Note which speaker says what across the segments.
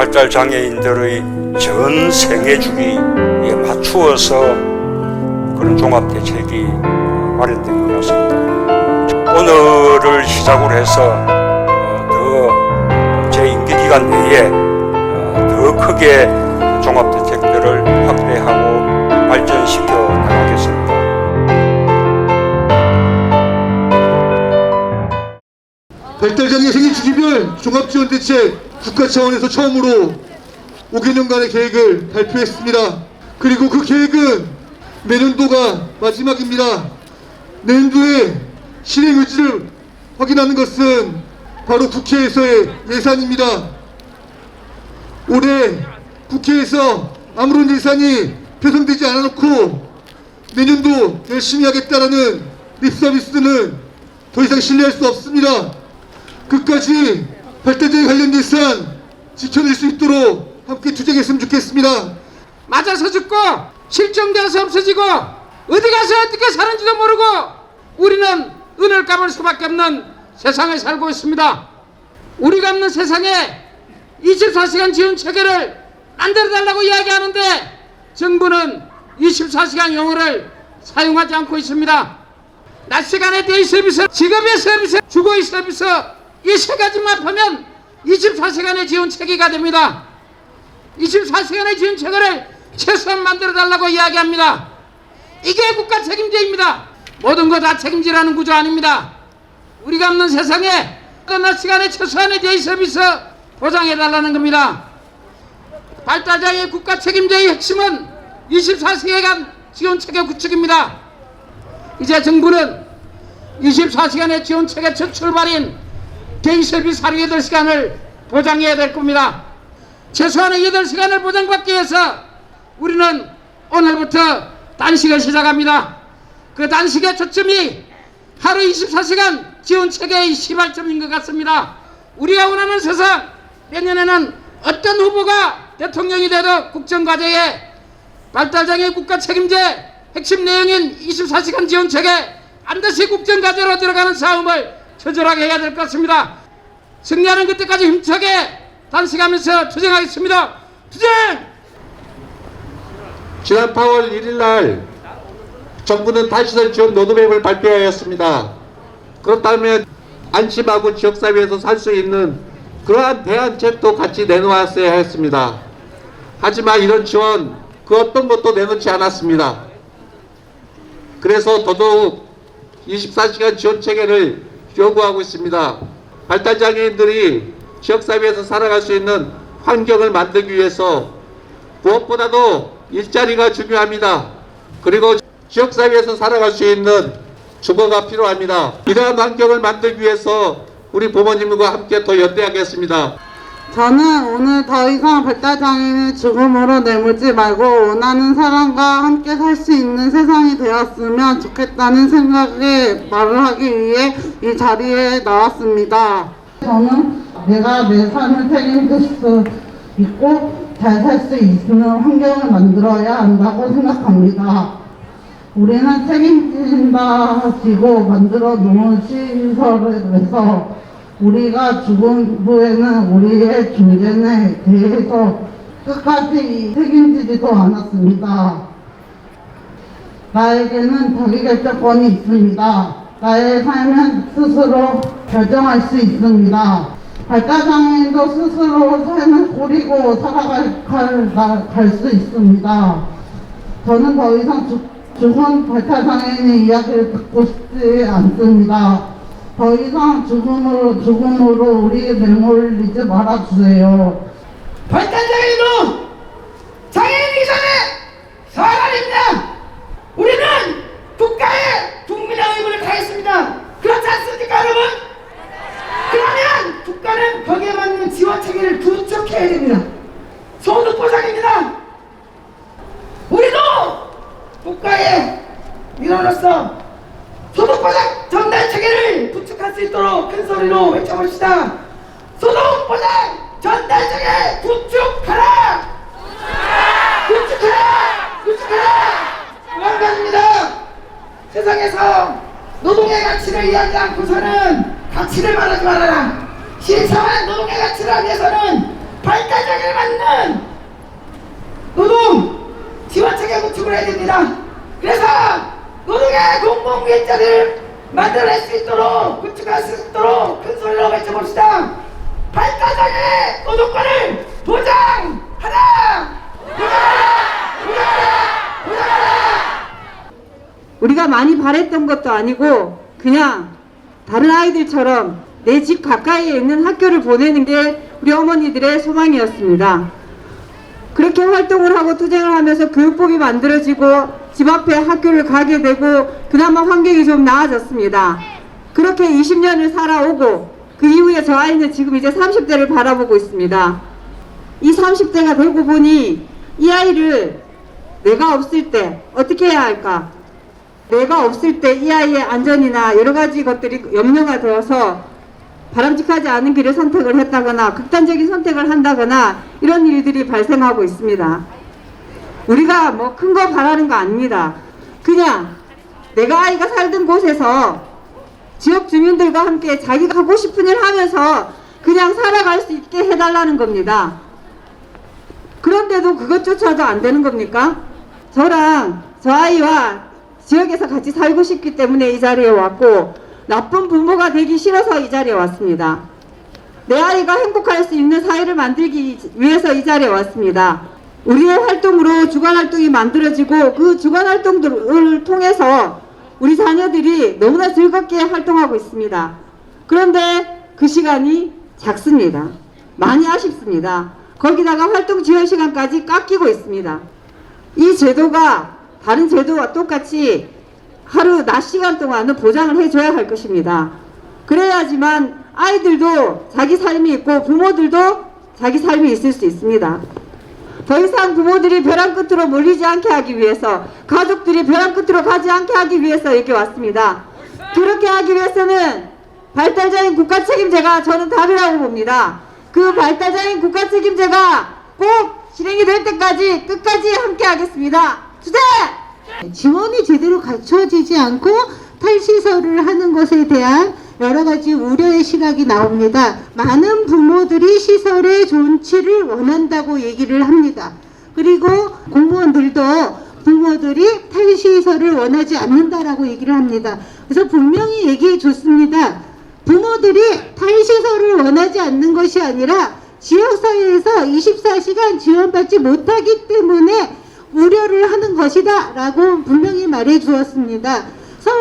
Speaker 1: 발달 장애인들의 전 생애 주기에 맞추어서 그런 종합 대책이 마련된 것 같습니다. 오늘을 시작으로 해서 어, 더제 임기 기간 내에 어, 더 크게 종합 대책들을 확대하고 발전시켜 나가겠습니다.
Speaker 2: 발달장애 생애 주기별 종합지원 대책 국가 차원에서 처음으로 5개년간의 계획을 발표했습니다. 그리고 그 계획은 내년도가 마지막입니다. 내년도에 실행 의지를 확인하는 것은 바로 국회에서의 예산입니다. 올해 국회에서 아무런 예산이 편성되지 않아놓고 내년도 열심히 하겠다라는 립서비스는 더 이상 신뢰할 수 없습니다. 끝까지 발달장애 관련 예산 지켜낼 수 있도록 함께 투쟁했으면 좋겠습니다.
Speaker 3: 맞아서 죽고 실종되어서 없어지고 어디 가서 어떻게 사는지도 모르고 우리는 은을 까볼 수밖에 없는 세상에 살고 있습니다. 우리가 없는 세상에 24시간 지원 체계를 만들어달라고 이야기하는데 정부는 24시간 용어를 사용하지 않고 있습니다. 낮 시간에 데이 서비스, 직업의 서비스, 주거의 서비스 이 세 가지만 합하면 24시간의 지원 체계가 됩니다. 24시간의 지원 체계를 최소한 만들어 달라고 이야기합니다. 이게 국가 책임제입니다. 모든 거 다 책임지라는 구조 아닙니다. 우리가 없는 세상에 낮 시간에 최소한의 데이 서비스 보장해 달라는 겁니다. 발달장애 국가 책임제의 핵심은 24시간 지원 체계 구축입니다. 이제 정부는 24시간의 지원 체계 첫 출발인 개인 서비스 하루 8시간을 보장해야 될 겁니다. 최소한의 8시간을 보장받기 위해서 우리는 오늘부터 단식을 시작합니다. 그 단식의 초점이 하루 24시간 지원 체계의 시발점인 것 같습니다. 우리가 원하는 세상 내년에는 어떤 후보가 대통령이 되도 국정과제에 발달장애 국가 책임제 핵심 내용인 24시간 지원 체계 반드시 국정과제로 들어가는 싸움을 처절하게 해야 될 것 같습니다. 승리하는 그때까지 힘차게 단식하면서 투쟁하겠습니다. 투쟁!
Speaker 4: 지난 8월 1일 날 정부는 다시설 지원 로드맵을 발표하였습니다. 그렇다면 안심하고 지역사회에서 살 수 있는 그러한 대안책도 같이 내놓았어야 했습니다. 하지만 이런 지원 그 어떤 것도 내놓지 않았습니다. 그래서 더더욱 24시간 지원 체계를 요구하고 있습니다. 발달장애인들이 지역사회에서 살아갈 수 있는 환경을 만들기 위해서 무엇보다도 일자리가 중요합니다. 그리고 지역사회에서 살아갈 수 있는 주거가 필요합니다. 이러한 환경을 만들기 위해서 우리 부모님과 함께 더 연대하겠습니다.
Speaker 5: 저는 오늘 더 이상 발달장애인을 죽음으로 내몰지 말고 원하는 사람과 함께 살 수 있는 세상이 되었으면 좋겠다는 생각에 말을 하기 위해 이 자리에 나왔습니다. 저는 내가 내 삶을 책임질 수 있고 잘 살 수 있는 환경을 만들어야 한다고 생각합니다. 우리는 책임진다지고 만들어 놓은 시설에서 우리가 죽은 후에는 우리의 존재에 대해서 끝까지 책임지지도 않았습니다. 나에게는 자기결정권이 있습니다. 나의 삶은 스스로 결정할 수 있습니다. 발달장애인도 스스로 삶을 꾸리고 살아갈 갈수 있습니다. 저는 더 이상 죽, 죽은 발달장애인의 이야기를 듣고 싶지 않습니다. 더 이상 죽음으로 죽음으로 우리 내몰리지 말아주세요.
Speaker 3: 발달장애인도 장애인이기 전에 사람입니다. 우리는 국가의 국민의 의무를 다했습니다. 그렇지 않습니까, 여러분? 그러면 국가는 거기에 맞는 지원 체계를 구축해야 됩니다. 소득 보장입니다. 우리도 국가의 민원으로서 소득 보장 전달 체계를 구축할 수 있도록 큰 소리로 외쳐봅시다. 소득 보장 전달 체계 구축하라! 구축하라! 구축하라! 한 가지입니다. 세상에서 노동의 가치를 이해하지 않고서는 가치를 말하지 말아라. 실생활 노동의 가치를 위해서는
Speaker 6: 발달장애 맞는 노동 지원 체계 구축을 해야 됩니다. 그래서 노동의 공공일자를 만들어낼 수 있도록 구축할 수 있도록 큰 소리로 외쳐봅시다. 발달장애 노동권을 보장하라!
Speaker 7: 우리가 많이 바랬던 것도 아니고 그냥 다른 아이들처럼 내 집 가까이에 있는 학교를 보내는 게 우리 어머니들의 소망이었습니다. 그렇게 활동을 하고 투쟁을 하면서 교육법이 만들어지고 집 앞에 학교를 가게 되고 그나마 환경이 좀 나아졌습니다. 그렇게 20년을 살아오고 그 이후에 저 아이는 지금 이제 30대를 바라보고 있습니다. 이 30대가 되고 보니 이 아이를 내가 없을 때 어떻게 해야 할까? 내가 없을 때 이 아이의 안전이나 여러 가지 것들이 염려가 되어서 바람직하지 않은 길을 선택을 했다거나 극단적인 선택을 한다거나 이런 일들이 발생하고 있습니다. 우리가 뭐 큰 거 바라는 거 아닙니다. 그냥 내가 아이가 살던 곳에서 지역 주민들과 함께 자기가 하고 싶은 일 하면서 그냥 살아갈 수 있게 해달라는 겁니다. 그런데도 그것조차도 안 되는 겁니까? 저랑 저 아이와 지역에서 같이 살고 싶기 때문에 이 자리에 왔고 나쁜 부모가 되기 싫어서 이 자리에 왔습니다. 내 아이가 행복할 수 있는 사회를 만들기 위해서 이 자리에 왔습니다. 우리의 활동으로 주간 활동이 만들어지고 그 주간 활동들을 통해서 우리 자녀들이 너무나 즐겁게 활동하고 있습니다. 그런데 그 시간이 작습니다. 많이 아쉽습니다. 거기다가 활동 지원 시간까지 깎이고 있습니다. 이 제도가 다른 제도와 똑같이 하루 낮 시간 동안은 보장을 해줘야 할 것입니다. 그래야지만 아이들도 자기 삶이 있고 부모들도 자기 삶이 있을 수 있습니다. 더 이상 부모들이 벼랑 끝으로 몰리지 않게 하기 위해서 가족들이 벼랑 끝으로 가지 않게 하기 위해서 이렇게 왔습니다. 그렇게 하기 위해서는 발달장애인 국가 책임제가 저는 답이라고 봅니다. 그 발달장애인 국가 책임제가 꼭 실행이 될 때까지 끝까지 함께 하겠습니다. 주제!
Speaker 8: 지원이 제대로 갖춰지지 않고 탈시설을 하는 것에 대한 여러 가지 우려의 시각이 나옵니다. 많은 부모들이 시설의 존치를 원한다고 얘기를 합니다. 그리고 공무원들도 부모들이 탈시설을 원하지 않는다라고 얘기를 합니다. 그래서 분명히 얘기해 줬습니다. 부모들이 탈시설을 원하지 않는 것이 아니라 지역사회에서 24시간 지원받지 못하기 때문에 우려를 하는 것이다 라고 분명히 말해 주었습니다.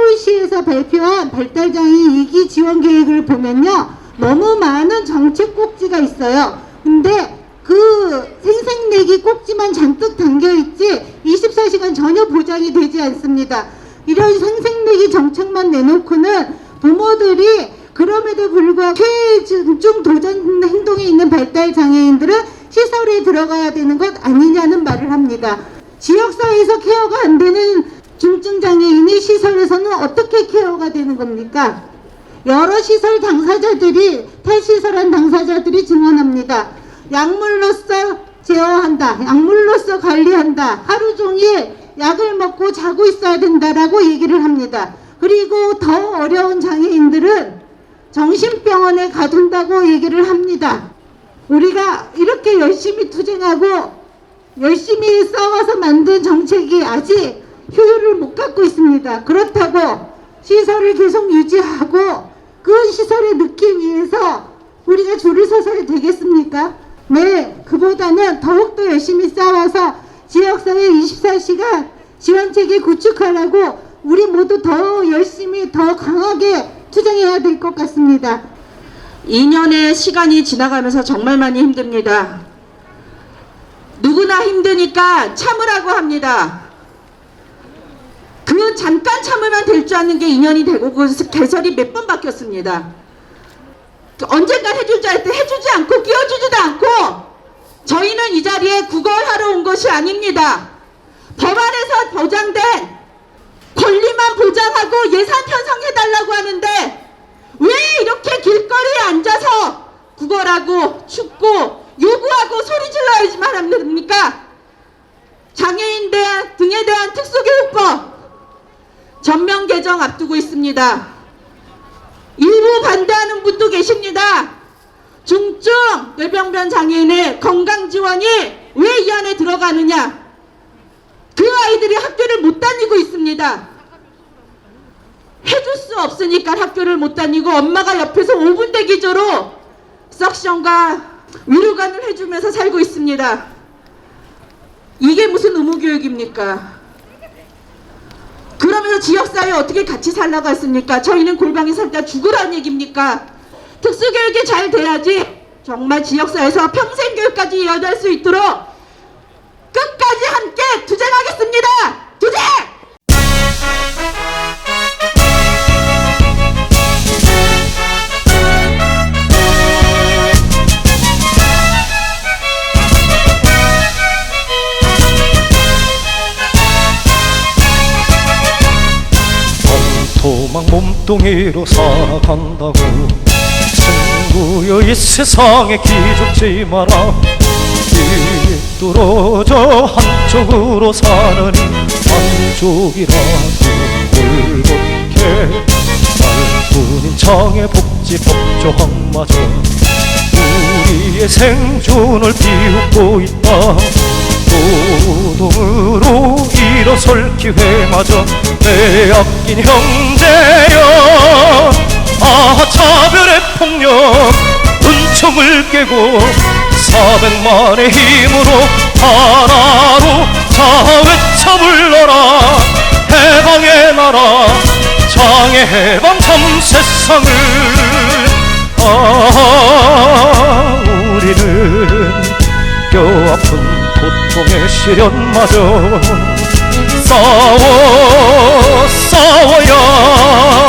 Speaker 8: 서울시에서 발표한 발달장애인 2기 지원 계획을 보면요. 너무 많은 정책 꼭지가 있어요. 근데 그 생생내기 꼭지만 잔뜩 담겨 있지 24시간 전혀 보장이 되지 않습니다. 이런 생생내기 정책만 내놓고는 부모들이 그럼에도 불구하고 최중 도전 행동에 있는 발달 장애인들은 시설에 들어가야 되는 것 아니냐는 말을 합니다. 지역사회에서 케어가 안 되는 중증 장애인이 시설에서는 어떻게 케어가 되는 겁니까? 여러 시설 당사자들이 탈시설한 당사자들이 증언합니다. 약물로서 제어한다. 약물로서 관리한다. 하루 종일 약을 먹고 자고 있어야 된다라고 얘기를 합니다. 그리고 더 어려운 장애인들은 정신병원에 가둔다고 얘기를 합니다. 우리가 이렇게 열심히 투쟁하고 열심히 싸워서 만든 정책이 아직 효율을 못 갖고 있습니다. 그렇다고 시설을 계속 유지하고 그 시설에 넣기 위해서 우리가 줄을 서서 되겠습니까? 네, 그보다는 더욱더 열심히 싸워서 지역사회 24시간 지원체계 구축하라고 우리 모두 더 열심히 더 강하게 투쟁해야 될 것 같습니다.
Speaker 7: 2년의 시간이 지나가면서 정말 많이 힘듭니다. 누구나 힘드니까 참으라고 합니다. 그 잠깐 참으면 될 줄 아는 게 2년이 되고 그 개설이 몇 번 바뀌었습니다. 언젠간 해줄 줄 알때 해주지 않고 끼워주지도 않고 저희는 이 자리에 구걸하러 온 것이 아닙니다. 법안에서 보장된 권리만 보장하고 예산 편성해달라고 하는데 왜 이렇게 길거리에 앉아서 구걸하고 춥고 요구하고 소리 질러야지만 합니까? 장애인 등에 대한 특수교육법 전면 개정 앞두고 있습니다. 일부 반대하는 분도 계십니다. 중증 뇌병변 장애인의 건강 지원이 왜 이 안에 들어가느냐? 그 아이들이 학교를 못 다니고 있습니다. 해줄 수 없으니까 학교를 못 다니고 엄마가 옆에서 5분 대 기조로 석션과 위로관을 해주면서 살고 있습니다. 이게 무슨 의무교육입니까? 그러면서 지역사회 어떻게 같이 살아갔습니까? 저희는 골방에 살다 죽으란 얘기입니까? 특수교육이 잘 돼야지 정말 지역사회에서 평생 교육까지 이어갈 수 있도록
Speaker 9: 도망 몸뚱이로 살아간다고. 친구여 이 세상에 기죽지 마라. 뚫어져 한쪽으로 사느니 한쪽이라도 굴복해. 말뿐인 장애복지 법조항마저 우리의 생존을 비웃고 있다. 노동으로 일어설 기회마저 빼앗긴 형제여. 아 차별의 폭력. 은총을 깨고 사백만의 힘으로 하나로 자 외쳐 불러라 해방의 나라 장애 해방 참 세상을. 아 우리는 뼈 아픈 고통의 시련마저 싸워 싸워야